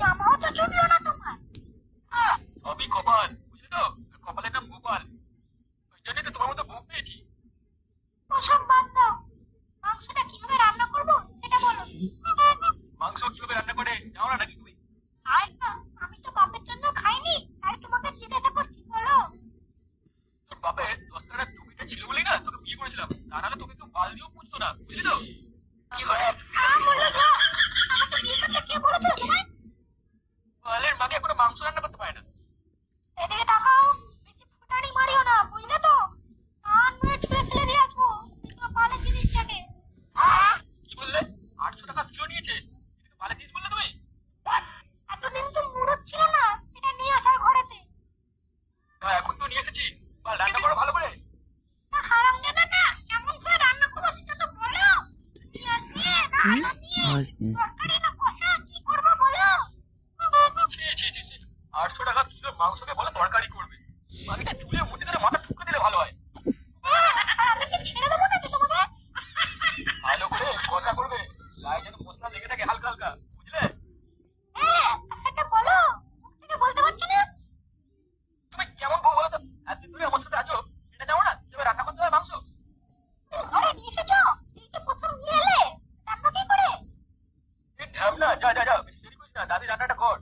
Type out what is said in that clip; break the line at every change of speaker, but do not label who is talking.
জামাও তো জুটলো না তোমার।
সবই কপাল বুঝলি তো? কপালের নাম গোপাল। ওই জন্যই তো তোমার মতো বউ পেয়েছি।
ওসব বাদ দাও। মাংসটা কীভাবে রান্না করব সেটা বলো।
মাংস কীভাবে রান্না করে জানো না নাকি তুমি?
আয় না আমি তো বাপের জন্য খাইনি তাই তোমাকে জিজ্ঞাসা করছি বলো।
তোর বাপের দশ টাকার টুপিটা ছিল বলেই না তোকে বিয়ে করেছিলাম। তা নাহলে তোকে কেউ বাল দিয়েও পুষতো না বুঝলি তো? কি করে আটশো টাকা কিলো মাংসকে বলে তরকারি করবে। মাটিটা চুলে মুঠি ধরে মাথা ঠুকে দিলে ভালো হয়।
আর আমি কি ছেড়ে দেবো নাকি তোমাকে?
ভালো করে কষা করবে। গায়ে যেন মশলা লেগে থাকে হালকা হালকা। দাদি রান্নাটা কর।